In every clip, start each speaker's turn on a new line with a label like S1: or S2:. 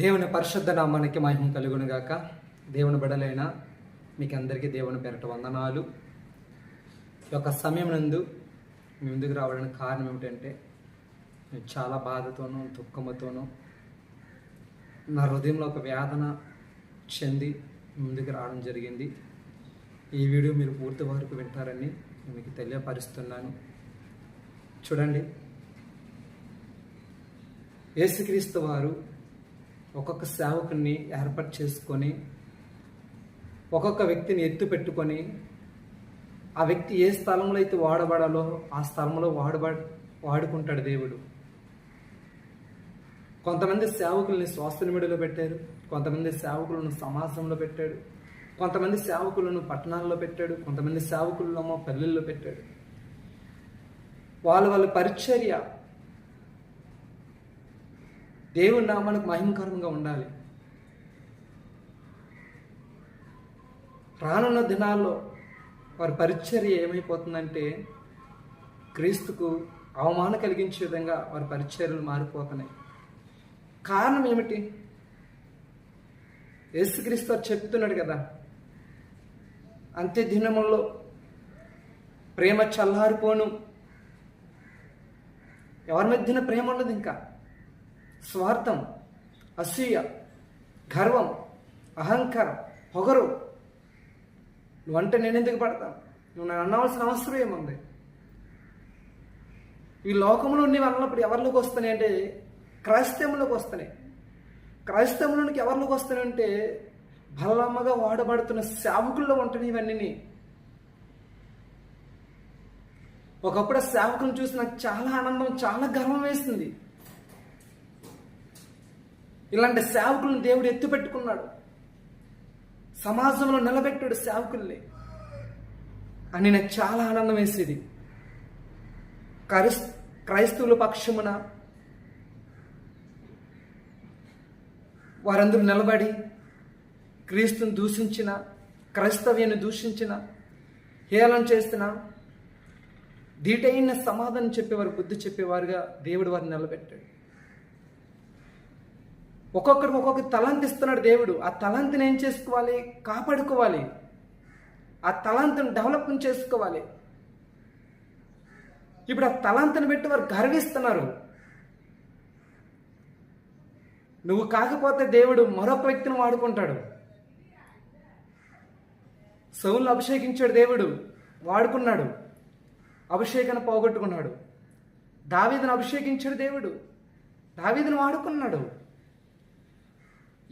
S1: దేవుని పరిశుద్ధ నామానికి మహిమ కలుగును గాక దేవుని బిడలైన మీకు అందరికీ దేవుని పెరట వందనాలు. ఈ యొక్క సమయం నందు మీ ముందుకు రావడానికి కారణం ఏమిటంటే నేను చాలా బాధతోనూ దుఃఖముతోనూ నా హృదయంలో ఒక వేదన చెంది ముందుకు రావడం జరిగింది. ఈ వీడియో మీరు పూర్తి వరకు వింటారని మీకు తెలియపరుస్తున్నాను. చూడండి. యేసుక్రీస్తు వారు ఒక్కొక్క సేవకుని ఏర్పాటు చేసుకొని ఒక్కొక్క వ్యక్తిని ఎత్తు పెట్టుకొని ఆ వ్యక్తి ఏ స్థలంలో అయితే వాడబడాలో ఆ స్థలంలో వాడబ వాడుకుంటాడు దేవుడు. కొంతమంది సేవకుల్ని స్వాస్థనిమిడిలో పెట్టారు కొంతమంది సేవకులను సమాజంలో పెట్టాడు కొంతమంది సేవకులను పట్టణాల్లో పెట్టాడు కొంతమంది సేవకులను పల్లెల్లో పెట్టాడు. వాళ్ళ వాళ్ళ పరిచర్య దేవుని నామానికి మహిమకరంగా ఉండాలి. రానున్న దినాల్లో వారి పరిచర్య ఏమైపోతుందంటే క్రీస్తుకు అవమానం కలిగించే విధంగా వారి పరిచర్యలు మారిపోతున్నాయి. కారణం ఏమిటి? యేసుక్రీస్తు వారు చెప్తున్నాడు కదా అంత్య దినముల్లో ప్రేమ చల్లారిపోను. ఎవరి మధ్యన ప్రేమ ఉండదు ఇంకా? స్వార్థం అసూయ గర్వం అహంకారం పొగరు. నువ్వంటే నేను ఎందుకు పడతాను? నువ్వు నన్ను అన్నవలసిన అవసరం ఏముంది? ఈ లోకంలో నీవు అన్నప్పుడు ఎవరిలోకి వస్తున్నాయి అంటే క్రైస్తవంలోకి వస్తున్నాయి. క్రైస్తవంలోనికి ఎవరిలోకి వస్తున్నాయి అంటే బలమ్మగా వాడబడుతున్న సేవకుల్లో ఉంటున్నాయి ఇవన్నీ ఒకప్పుడు ఆ సేవకులను చూసి నాకు చాలా ఆనందం చాలా గర్వం వేసింది. ఇలాంటి సేవకులను దేవుడు ఎత్తుపెట్టుకున్నాడు. సమాజంలో నిలబెట్టాడు సేవకుల్ని. అని నాకు చాలా ఆనందం వేసేది. క్రైస్ క్రైస్తవుల పక్షమున వారందరూ నిలబడి క్రీస్తుని దూషించిన క్రైస్తవ్యాన్ని దూషించిన హేళన చేసిన దీటైన సమాధానం చెప్పేవారు బుద్ధి చెప్పేవారుగా దేవుడు వారిని నిలబెట్టాడు. ఒక్కొక్కరికి ఒక్కొక్క తలంత్ ఇస్తున్నాడు దేవుడు. ఆ తలంతిని ఏం చేసుకోవాలి? కాపాడుకోవాలి. ఆ తలంతుని డెవలప్మెంట్ చేసుకోవాలి. ఇప్పుడు ఆ తలంతిని పెట్టి వారు గర్విస్తున్నారు. నువ్వు కాకపోతే దేవుడు మరొక వ్యక్తిని వాడుకుంటాడు. సౌలు అభిషేకించాడు దేవుడు. వాడుకున్నాడు. అభిషేకాన్ని పోగొట్టుకున్నాడు. దావీదను అభిషేకించాడు దేవుడు. దావీదను వాడుకున్నాడు.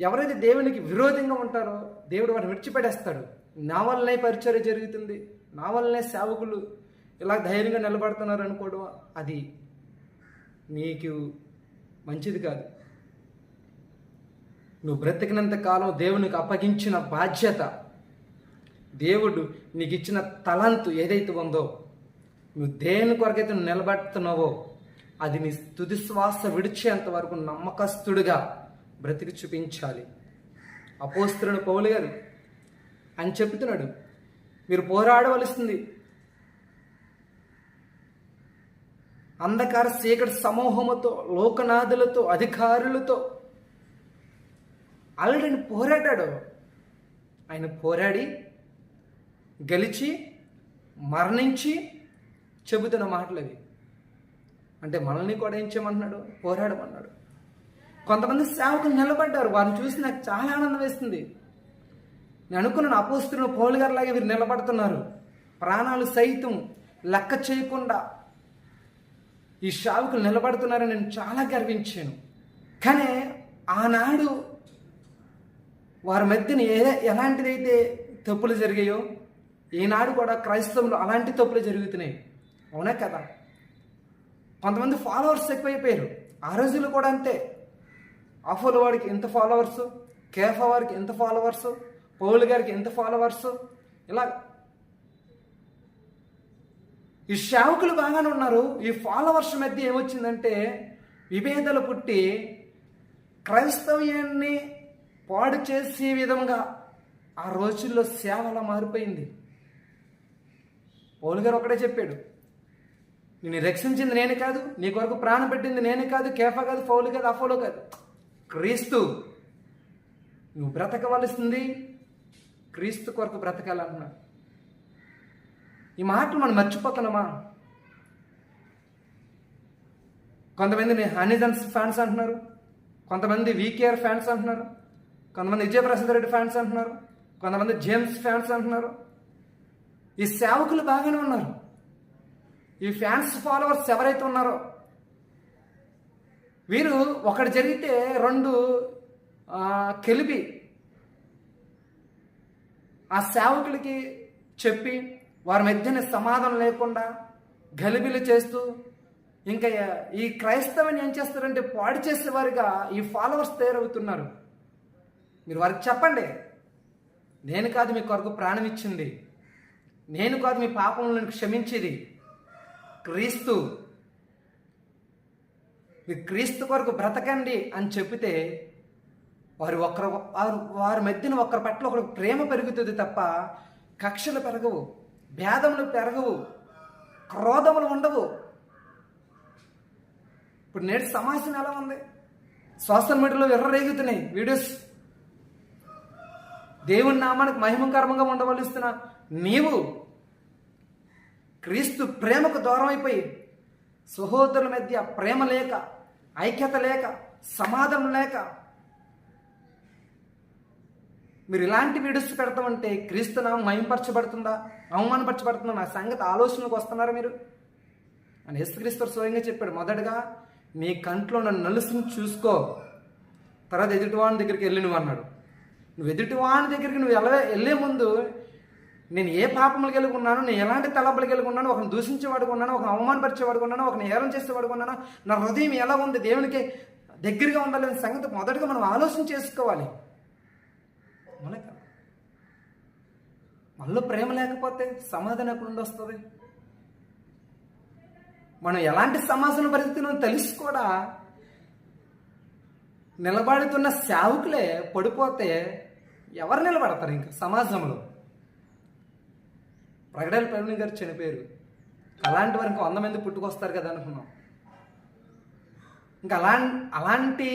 S1: ఎవరైతే దేవునికి విరోధంగా ఉంటారో దేవుడు వారిని విడిచిపెట్టేస్తాడు. నా వల్లనే పరిచర్య జరుగుతుంది. నా వల్లనే సేవకులు ఇలా ధైర్యంగా నిలబడుతున్నారు అనుకోవడం అది నీకు మంచిది కాదు. నువ్వు బ్రతికినంత కాలం దేవునికి అప్పగించిన బాధ్యత దేవుడు నీకు ఇచ్చిన తలంతు ఏదైతే ఉందో నువ్వు దేని కొరకైతే నువ్వు నిలబడుతున్నావో అది నీ తుది శ్వాస విడిచేంత వరకు నమ్మకస్తుడిగా బ్రతికి చూపించాలి. అపోస్తులను పౌలు గారు అని చెప్తున్నాడు. మీరు పోరాడవలసింది అంధకార చీకటి సమూహముతో లోకనాథులతో అధికారులతో. ఆల్రెడీ పోరాడాడు. ఆయన పోరాడి గెలిచి మరణించి చెబుతున్న మాటలు అవి. అంటే మనల్ని కూడా ఏం చేయమంటున్నాడు? పోరాడమన్నాడు కొంతమంది సేవకులు నిలబడ్డారు. వారిని చూసి నాకు చాలా ఆనందం వేస్తుంది. నేను అనుకున్నాను అపోస్తున్న పౌలు గారిలాగా వీరు నిలబడుతున్నారు. ప్రాణాలు సైతం లెక్క చేయకుండా ఈ సేవకులు నిలబడుతున్నారని నేను చాలా గర్వించాను. కానీ ఆనాడు వారి మధ్యన ఏ ఎలాంటిదైతే తప్పులు జరిగాయో ఈనాడు కూడా క్రైస్తవులు అలాంటి తప్పులు జరుగుతున్నాయి. అవునా కదా? కొంతమంది ఫాలోవర్స్ ఎక్కువైపోయారు. ఆ రోజులు కూడా అంతే. అఫోల్ వాడికి ఎంత ఫాలోవర్స్ కేఫా వారికి ఎంత ఫాలోవర్స్ పౌలు గారికి ఎంత ఫాలోవర్స్ ఇలా ఈ సేవకులు బాగానే ఉన్నారు. ఈ ఫాలోవర్స్ మధ్య ఏమొచ్చిందంటే విభేదాలు పుట్టి క్రైస్తవ్యాన్ని పాడు చేసే విధంగా ఆ రోజుల్లో సేవలా మారిపోయింది. పౌలు గారు ఒకటే చెప్పాడు నిన్ను రక్షించింది నేను కాదు నీ కొరకు ప్రాణం పెట్టింది నేను కాదు కేఫా కాదు పౌలు కాదు అఫోలో కాదు. క్రీస్తు. నువ్వు బ్రతకవలసింది క్రీస్తు కొరకు బ్రతకాలన్నాడు ఈ మాటలు మనం మర్చిపోతున్నామా? కొంతమంది హనీజన్స్ ఫ్యాన్స్ అంటున్నారు. కొంతమంది వీకేఆర్ ఫ్యాన్స్ అంటున్నారు. కొంతమంది విజయప్రసాద్ రెడ్డి ఫ్యాన్స్ అంటున్నారు. కొంతమంది జేమ్స్ ఫ్యాన్స్ అంటున్నారు. ఈ సేవకులు బాగానే ఉన్నారు. ఈ ఫ్యాన్స్ ఫాలోవర్స్ ఎవరైతే ఉన్నారో వీరు ఒకటి జరిగితే రెండు కెలిపి ఆ సేవకులకి చెప్పి వారి మధ్యన సమాధానం లేకుండా గలిబిలు చేస్తూ ఇంకా ఈ క్రైస్తవాన్ని ఏం చేస్తారంటే పాడు చేసేవారుగా ఈ ఫాలోవర్స్ తయారవుతున్నారు. మీరు వారికి చెప్పండి. నేను కాదు మీ కొరకు ప్రాణం ఇచ్చింది. నేను కాదు మీ పాపములను క్షమించేది. క్రీస్తు మీరు క్రీస్తు కొరకు బ్రతకండి అని చెప్పితే వారు ఒకరు వారు వారి మధ్యన ఒకరి పట్ల ఒకరు ప్రేమ పెరుగుతుంది తప్ప కక్షలు పెరగవు భేదములు పెరగవు క్రోధములు ఉండవు. ఇప్పుడు నేటి సమాజం ఎలా ఉంది? సోషల్ మీడియాలో ఎర్రరేగుతున్నాయి వీడియోస్. దేవుని నామానికి మహిమకరంగా ఉండవలసిన నీవు క్రీస్తు ప్రేమకు దూరం అయిపోయి సహోదరుల మధ్య ప్రేమ లేక ఐక్యత లేక సమాధానం లేక మీరు ఇలాంటి వీడియోస్ పెడతామంటే క్రీస్తు నామం మయంపరచబడుతుందా అవమానపరచబడుతుందా? నా సంగతి ఆలోచనకు వస్తున్నారా మీరు? అని యేసుక్రీస్తు స్వయంగా చెప్పాడు. మొదటగా నీ కంట్లో నన్ను నలుసుని చూసుకో. తర్వాత ఎదుటివాని దగ్గరికి వెళ్ళి నువ్వు అన్నాడు. నువ్వు ఎదుటివాని దగ్గరికి నువ్వు వెళ్ళ వెళ్ళే ముందు నేను ఏ పాపములు కలిగి ఉన్నాను నేను ఎలాంటి తలపులు కలిగి ఉన్నాను ఒకరిని దూషించేవాడుగా ఉన్నాను ఒక అవమానపరిచేవాడుగా ఉన్నాను ఒకరిని ఏలం చేసేవాడుగా ఉన్నాను నా హృదయం ఎలా ఉంది దేవునికి దగ్గరగా ఉండాలనే సంగతి మొదటగా మనం ఆలోచన చేసుకోవాలి. మళ్ళీ మనలో ప్రేమ లేకపోతే సమాధానం ఎప్పుడు నుండి వస్తుంది? మనం ఎలాంటి సమాజం పరిస్థితులను తెలిసి కూడా. నిలబడుతున్న సేవకులే పడిపోతే ఎవరు నిలబడతారు ఇంకా సమాజంలో? ప్రగడల ప్రవీణ్ గారు చనిపోయారు. అలాంటి వారికి వంద మంది పుట్టుకొస్తారు కదా అనుకున్నాం. ఇంకా అలా అలాంటి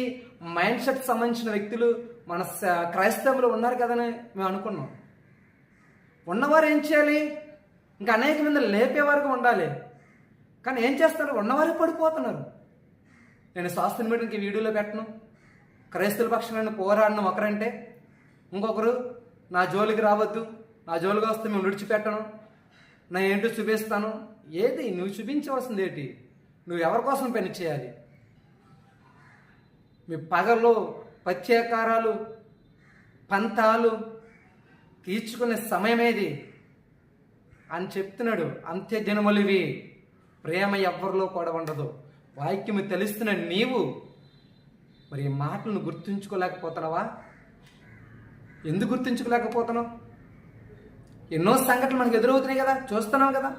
S1: మైండ్ సెట్ సంబంధించిన వ్యక్తులు మన క్రైస్తవులు ఉన్నారు కదని మేము అనుకున్నాం. ఉన్నవారు ఏం చేయాలి? ఇంకా అనేక మంది లేపే వరకు ఉండాలి. కానీ ఏం చేస్తారు? ఉన్నవారే పడిపోతున్నారు. నేను సోషల్ మీడియాకి వీడియోలో పెట్టను. క్రైస్తవుల పక్షాలను పోరాడిన ఒకరంటే ఇంకొకరు నా జోలికి రావద్దు నా జోలికి వస్తే మేము విడిచిపెట్టను. నా ఏంటో చూపిస్తాను. ఏది? నువ్వు చూపించవలసింది ఏంటి? నువ్వు ఎవరి కోసం పని చేయాలి? మీ పగలు ప్రత్యేకారాలు పంతాలు తీర్చుకునే సమయమేది అని చెప్తున్నాడు. అంత్య దినములివి. ప్రేమ ఎవ్వరిలో కూడా ఉండదు. వాక్యము తెలుస్తున్న నీవు మరి మాటలను గుర్తుంచుకోలేకపోతున్నావా? ఎందుకు గుర్తుంచుకోలేకపోతున్నావు? ఎన్నో సంఘటనలు మనకు ఎదురవుతున్నాయి కదా చూస్తున్నాం కదా.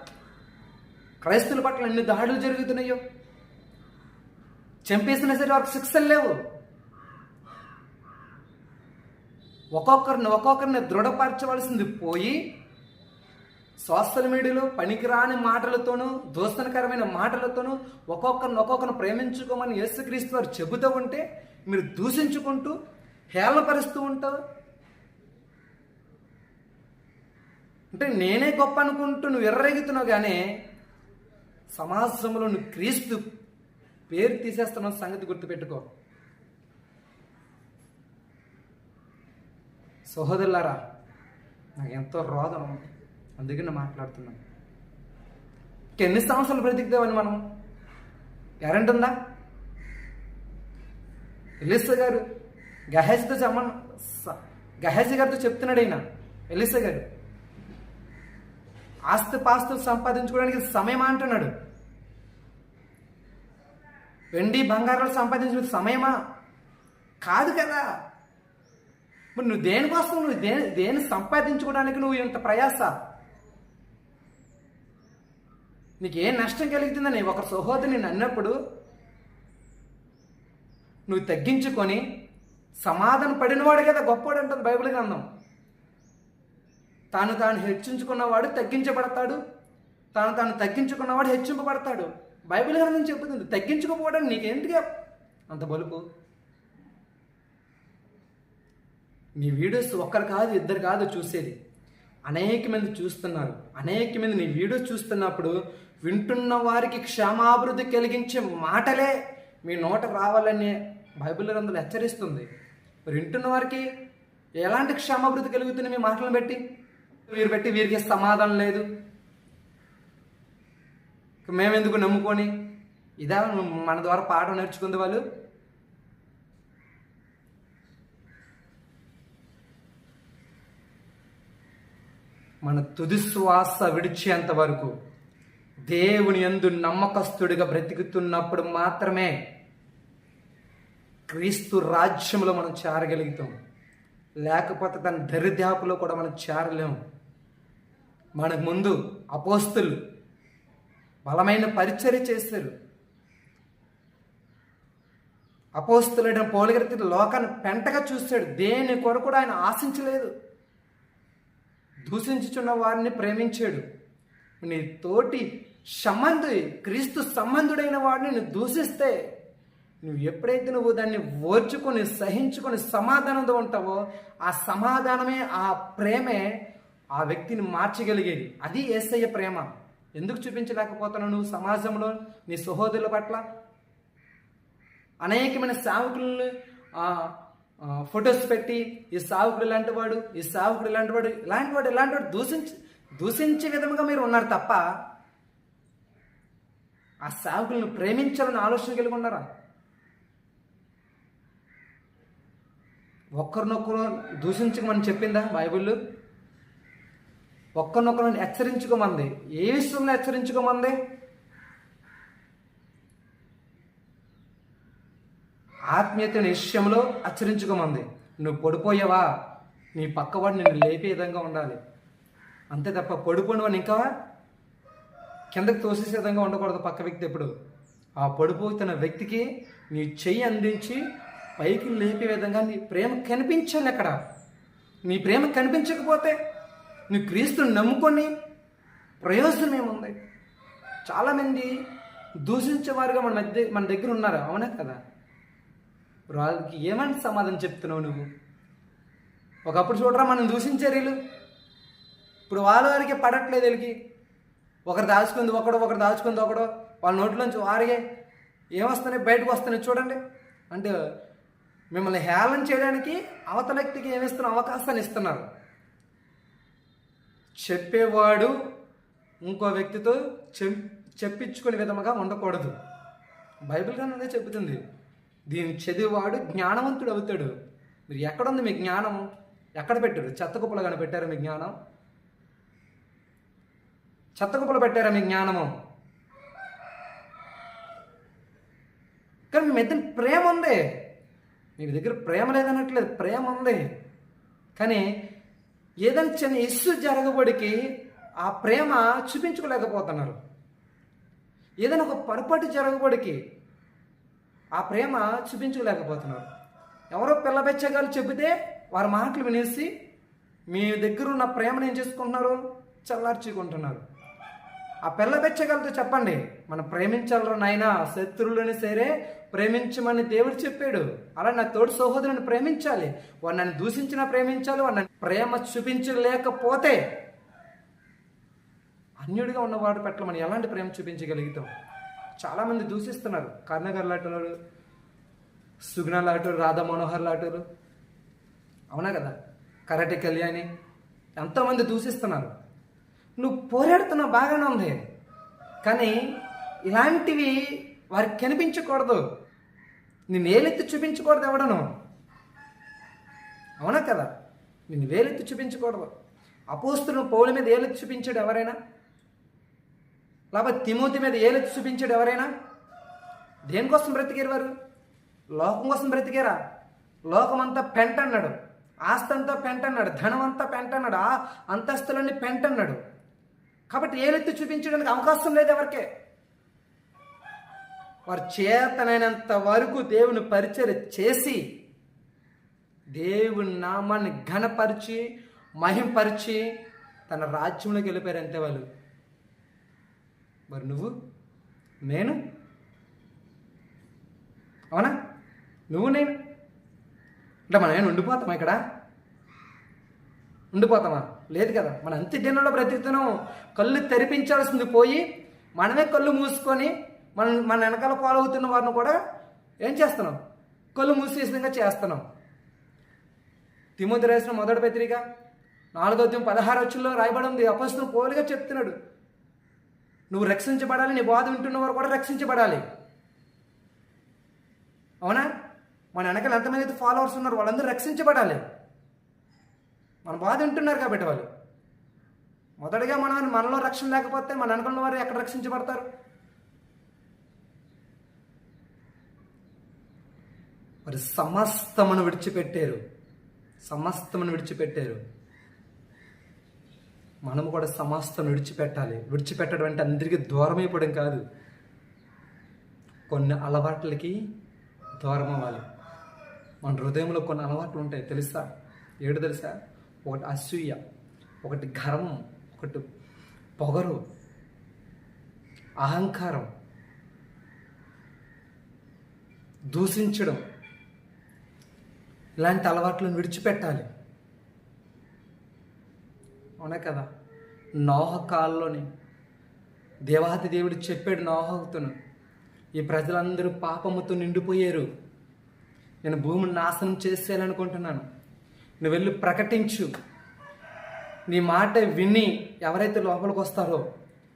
S1: క్రైస్తుల పట్ల ఎన్ని దాడులు జరుగుతున్నాయో. చంపేసినా సరే వారికి శిక్షలు లేవు. ఒక్కొక్కరిని ఒక్కొక్కరిని దృఢపరచవలసింది పోయి సోషల్ మీడియాలో పనికిరాని మాటలతోనూ దూషణకరమైన మాటలతోనూ ఒక్కొక్కరిని ఒక్కొక్కరిని ప్రేమించుకోమని యేసుక్రీస్తు వారు చెబుతూ ఉంటే మీరు దూషించుకుంటూ హేళనపరుస్తూ ఉంటారు. అంటే నేనే గొప్ప అనుకుంటూ నువ్వు ఎర్రగితున్నావు కానీ సమాజంలో నువ్వు క్రీస్తు పేరు తీసేస్తున్న సంగతి గుర్తుపెట్టుకో. సహోదరులారా నాకు ఎంతో రోదం అందుకని అందుకే నేను మాట్లాడుతున్నాను. ఎన్ని సంవత్సరాలు బ్రతికుతామని మనం? గ్యారెంటీ ఉందా? ఎలిసా గారు గహేజ్తో చెప్పమని గహేజ్ గారితో చెప్తున్నాడు ఆయన ఎలిసా గారు. ఆస్తిపాస్తులు సంపాదించుకోవడానికి సమయం అంటున్నాడు. వెండి బంగారాలు సంపాదించిన సమయమా? కాదు కదా. మరి నువ్వు దేనికోసం నువ్వు దేని దేని సంపాదించుకోవడానికి నువ్వు ఇంత ప్రయాస? నీకు ఏ నష్టం కలుగుతుందని ఒక సహోదరిని అన్నప్పుడు నువ్వు తగ్గించుకొని సమాధానం పడినవాడు కదా గొప్పవాడు అంటుంది బైబిల్ గ్రంథం. తాను తాను హెచ్చించుకున్నవాడు తగ్గించబడతాడు. తాను తాను తగ్గించుకున్నవాడు హెచ్చింపబడతాడు. బైబిల్ గ్రంథం చెబుతుంది తగ్గించుకోపోవడానికి నీకేంటిగా అంత బలుపు. నీ వీడియోస్ ఒక్కరు కాదు ఇద్దరు కాదు చూసేది. అనేక మంది చూస్తున్నారు. అనేక మంది నీ వీడియోస్ చూస్తున్నప్పుడు వింటున్న వారికి క్షేమాభివృద్ధి కలిగించే మాటలే మీ నోట రావాలని బైబిల్ గ్రంథాలు హెచ్చరిస్తుంది. మరి వింటున్న వారికి ఎలాంటి క్షేమాభివృద్ధి కలుగుతుంది మీ మాటలను బట్టి? వీరు పెట్టి వీరికి సమాధానం లేదు. మేమెందుకు నమ్ముకొని? ఇదా మన ద్వారా పాఠం నేర్చుకుంది వాళ్ళు? మన తుది శ్వాస విడిచేంత వరకు దేవుని యందు నమ్మకస్తుడిగా బ్రతికుతున్నప్పుడు మాత్రమే క్రీస్తు రాజ్యంలో మనం చేరగలుగుతాం. లేకపోతే తన దరిదాపులో కూడా మనం చేరలేము మనకు ముందు అపోస్తులు బలమైన పరిచర్య చేశారు. అపోస్తులైన పోలిగరితి లోకాన్ని పెంటగా చూశాడు. దేని కొరకు కూడా ఆయన ఆశించలేదు. దూషించుచున్న వారిని ప్రేమించాడు. నీ తోటి సంబంధు క్రీస్తు సంబంధుడైన వాడిని నువ్వు దూషిస్తే నువ్వు ఎప్పుడైతే నువ్వు దాన్ని ఓర్చుకొని సహించుకొని సమాధానంతో ఉంటావో ఆ సమాధానమే ఆ ప్రేమే ఆ వ్యక్తిని మార్చగలిగేది. అది ఏసయ్య ప్రేమ. ఎందుకు చూపించలేకపోతున్నావు నువ్వు సమాజంలో నీ సహోదరుల పట్ల? అనేకమైన సేవకులను ఫొటోస్ పెట్టి ఈ సావుకుడు ఇలాంటి వాడు ఈ సావుకుడు ఇలాంటి వాడు ఇలాంటి వాడు ఇలాంటి వాడు దూషించి దూషించే విధంగా మీరు ఉన్నారు తప్ప ఆ సావుకులను ప్రేమించాలని ఆలోచన కలిగి ఉన్నారా? ఒక్కరినొక్కరు దూషించకమని చెప్పిందా బైబిల్ ఒక్కనొక్కరిని హెచ్చరించుకోమంది. ఏ విషయంలో హెచ్చరించుకోమంది? ఆత్మీయత విషయంలో హెచ్చరించుకోమంది. నువ్వు పడిపోయావా? నీ పక్కవాడు నిన్ను లేపే విధంగా ఉండాలి. అంతే తప్ప పడిపోయిన వాడిని ఇంకా కిందకి తోసేసే విధంగా ఉండకూడదు పక్క వ్యక్తి ఎప్పుడు. ఆ పడిపోతున్న వ్యక్తికి నీ చెయ్యి అందించి పైకి లేపే విధంగా నీ ప్రేమ కనిపించాలి అక్కడ. నీ ప్రేమ కనిపించకపోతే నువ్వు క్రీస్తుని నమ్ముకొని ప్రయోజనం ఏముంది చాలామంది దూషించేవారుగా మన మధ్య మన దగ్గర ఉన్నారు. అవునా కదా? వాళ్ళకి ఏమని సమాధానం చెప్తున్నావు నువ్వు? ఒకప్పుడు చూడరా మనం దూషించే రీలు. ఇప్పుడు వాళ్ళ వారికి పడట్లేదు వీళ్ళకి. ఒకరు దాచుకుంది ఒకడు ఒకరు దాచుకుంది ఒకడు. వాళ్ళ నోట్లోంచి వారిగే ఏమొస్తున్నాయి బయటకు వస్తున్నాయి చూడండి. అంటే మిమ్మల్ని హేళన చేయడానికి అవతల వ్యక్తికి ఏమిస్తున్న అవకాశాన్ని ఇస్తున్నారు. చెప్పేవాడు ఇంకో వ్యక్తితో చెప్పించుకునే విధముగా ఉండకూడదు. బైబిల్ కానీ అదే చెబుతుంది దీన్ని చదివేవాడు జ్ఞానవంతుడు అవుతాడు. మీరు ఎక్కడుంది మీ జ్ఞానం? ఎక్కడ పెట్టారు? చెత్త కుప్పలు కానీ పెట్టారు మీ జ్ఞానం? చెత్త కుప్పలు పెట్టారా మీ జ్ఞానము? కానీ మీ మధ్య ప్రేమ ఉంది. మీ దగ్గర ప్రేమ లేదనట్లేదు ప్రేమ ఉంది. కానీ ఏదైనా చిన్న ఇష్యూ జరగబడికి ఆ ప్రేమ చూపించుకోలేకపోతున్నారు. ఏదైనా ఒక పొరపాటు జరగబడికి ఆ ప్రేమ చూపించుకోలేకపోతున్నారు. ఎవరో పిల్ల బెచ్చగాలు చెబితే వారి మాటలు వినేసి మీ దగ్గర ఉన్న ప్రేమను ఏం చేసుకుంటున్నారు? చల్లార్చుకుంటున్నారు. ఆ పిల్ల బెచ్చగాలతో చెప్పండి. మనం ప్రేమించాలరా నాయన? శత్రువులని సరే ప్రేమించమని దేవుడు చెప్పాడు. అలా నా తోడు సహోదరుని ప్రేమించాలి. వాడు నన్ను దూషించినా ప్రేమించాలి వాడు నన్ను ప్రేమ చూపించలేకపోతే అన్యుడిగా ఉన్నవాడు పట్ల మనం ఎలాంటి ప్రేమ చూపించగలుగుతాం? చాలామంది దూషిస్తున్నారు. కర్ణగర్ లాటోలు సుగ్న లాటూరు రాధా మనోహర్ లాటూరు అవునా కదా? కరాటే కళ్యాణి. ఎంతోమంది దూషిస్తున్నారు. నువ్వు పోరాడుతున్నావు బాగానే ఉంది. కానీ ఇలాంటివి వారికి కనిపించకూడదు. నేను వేలెత్తి చూపించకూడదు ఎవడను. అవునా కదా? నేను వేలెత్తి చూపించకూడదు. అపోస్తులు పౌల మీద ఏలెత్తి చూపించాడు ఎవరైనా? లేకపోతే తిమోతి మీద ఏలెత్తి చూపించాడు ఎవరైనా? దేనికోసం బ్రతికారు వారు? లోకం కోసం బ్రతికారా? లోకం అంతా పెంట అన్నాడు. ఆస్తి అంతా పెంట అన్నాడు. ధనం అంతా పెంట అన్నాడు. ఆ అంతస్తులన్నీ పెంట అన్నాడు. కాబట్టి ఏలెత్తి చూపించడానికి అవకాశం లేదు ఎవరికే. వారు చేతనైనంత వరకు దేవుని పరిచయం చేసి దేవుని నామాన్ని ఘనపరిచి మహింపరిచి తన రాజ్యంలోకి వెళ్ళిపోయారు అంతే వాళ్ళు. మరి నువ్వు? నేను? అవునా? నువ్వు నేను? అంటే మనం ఏమైనా ఉండిపోతామా ఇక్కడ? ఉండిపోతామా? లేదు కదా. మన అంత్య దినంలో ప్రతిదినం కళ్ళు తెరిపించాల్సింది పోయి మనమే కళ్ళు మూసుకొని మన మన వెనకాల ఫాలో అవుతున్న వారిని కూడా ఏం చేస్తున్నాం? కళ్ళు మూసేసినగా చేస్తున్నాం. తిమోతి రాసిన మొదటి పత్రిక నాలుగో అధ్యాయం పదహారు వచ్చుల్లో రాయబడి ఉంది అపస్తులు పోలిగా చెప్తున్నాడు. నువ్వు రక్షించబడాలి నీ బాధ వింటున్న వారు కూడా రక్షించబడాలి. అవునా? మన వెనకాల ఎంతమంది అయితే ఫాలోవర్స్ ఉన్నారు వాళ్ళందరూ రక్షించబడాలి. మన బాధ వింటున్నారు కాబట్టి వాళ్ళు. మొదటగా మనం మనలో రక్షణ లేకపోతే మన వెనకల వారు ఎక్కడ రక్షించబడతారు? మరి సమస్తమును విడిచిపెట్టారు. సమస్తమును విడిచిపెట్టారు. మనము కూడా సమస్తం విడిచిపెట్టాలి. విడిచిపెట్టడం అంటే అందరికీ దూరం అయిపోవడం కాదు. కొన్ని అలవాట్లకి దూరం అవ్వాలి మన హృదయంలో కొన్ని అలవాట్లు ఉంటాయి. తెలుసా? ఏడు తెలుసా? ఒకటి అసూయ ఒకటి గర్వం ఒకటి పొగరు అహంకారం దూషించడం. ఇలాంటి అలవాట్లను విడిచిపెట్టాలి. అవునా కదా? నోహ కాల్లోని దేవాతి దేవుడు చెప్పాడు నోహతును ఈ ప్రజలందరూ పాపముతో నిండిపోయారు. నేను భూమిని నాశనం చేసేయాలనుకుంటున్నాను. నువ్వు వెళ్ళి ప్రకటించు. నీ మాట విని ఎవరైతే లోపలికి వస్తారో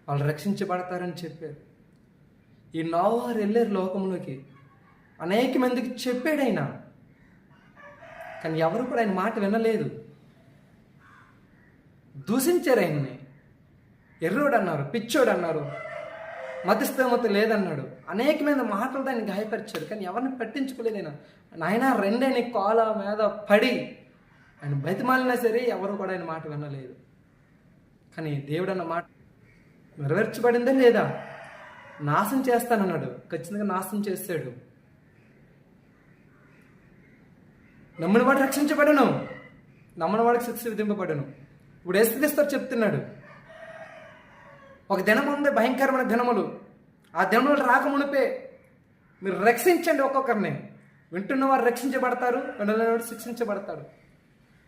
S1: వాళ్ళు రక్షించబడతారని చెప్పారు. ఈ నోవారు వెళ్ళారు లోకంలోకి అనేక మందికి చెప్పాడు ఆయన. కానీ ఎవరు కూడా ఆయన మాట వినలేదు. దూషించారు ఆయన్ని. ఎర్రోడు అన్నారు పిచ్చోడు అన్నారు మతిస్తమత లేదన్నాడు. అనేకమైన మాటలు దాన్ని గాయపరిచాడు కానీ ఎవరిని పట్టించుకోలేదు ఆయన. నాయన రెండని కాల మీద పడి ఆయన బతిమాలినా సరే ఎవరు కూడా ఆయన మాట వినలేదు. కానీ దేవుడు అన్న మాట నెరవేర్చబడిందా లేదా? నాశనం చేస్తానన్నాడు. ఖచ్చితంగా నాశనం చేశాడు నమ్మిన వాడు రక్షించబడను. నమ్మని వాడికి శిక్ష విధింపబడను. ఇప్పుడు ఏసుక్రీస్తు చెప్తున్నాడు. ఒక దినం ఉంది భయంకరమైన దినములు. ఆ దినములు రాకమునిపే మీరు రక్షించండి ఒక్కొక్కరిని. వింటున్నవారు రక్షించబడతారు వినలేనివాడు శిక్షించబడతాడు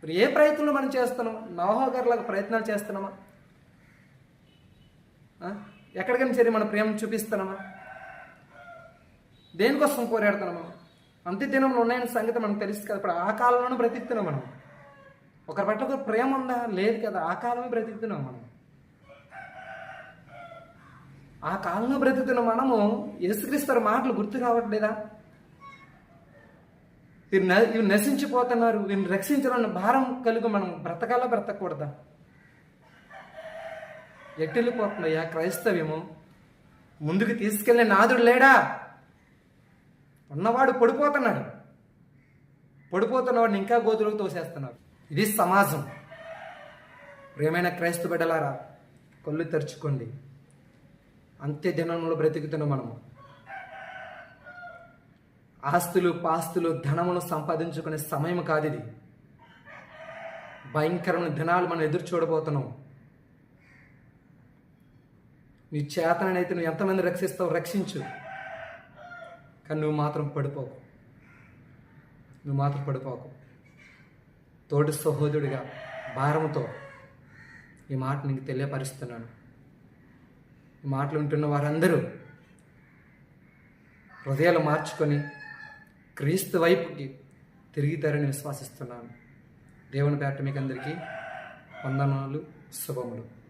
S1: మరి ఏ ప్రయత్నంలో మనం చేస్తున్నాం? నవహో గారిలాగా ప్రయత్నాలు చేస్తున్నామా? ఎక్కడికైనా సరే మన ప్రేమ చూపిస్తున్నామా? దేనికోసం కోరాడుతున్నామా అంత్య దినంలో ఉన్నాయని సంగతి మనకు తెలుసు కదా. ఇప్పుడు ఆ కాలంలోనే బ్రతికుతున్నాం మనం. ఒకరి పట్ల ఒకరు ప్రేమ ఉందా? లేదు కదా. ఆ కాలమే బ్రతికుతున్నాం మనం. ఆ కాలంలో బ్రతుకుతున్న మనము యేసుక్రీస్తు మాటలు గుర్తు కావట్లేదా? వీరు న- నశించిపోతున్నారు. వీరిని రక్షించాలన్న భారం కలుగు మనం బ్రతకాలా బ్రతకూడదా? ఎట్టెళ్ళిపోతుందయ్యా క్రైస్తవ్యము? ముందుకు తీసుకెళ్ళే నాదుడు లేడా? ఉన్నవాడు పడిపోతున్నాడు. పడిపోతున్నవాడిని ఇంకా గోతులకు తోసేస్తున్నారు ఇది సమాజం. ప్రేమైన క్రైస్తవ బిడ్డలారా కళ్ళు తెరుచుకోండి. అంత్య దినంలో బ్రతుకుతున్న మనము ఆస్తులు పాస్తులు ధనమును సంపాదించుకునే సమయం కాదు ఇది. భయంకరమైన దినాలు మనం ఎదురు చూడబోతున్నాం. నీ చేతనైతే నువ్వు ఎంతమంది రక్షిస్తావు? రక్షించు. కానీ నువ్వు మాత్రం పడిపోకు. నువ్వు మాత్రం పడిపోకు. తోటి సహోదరుడిగా భారంతో ఈ మాట నీకు తెలియపరుస్తున్నాను. ఈ మాటలు ఉంటున్న వారందరూ హృదయాలు మార్చుకొని క్రీస్తు వైపుకి తిరిగితారని విశ్వాసిస్తున్నాను. దేవుని పేట మీకు అందరికీ వందనాలు శుభములు.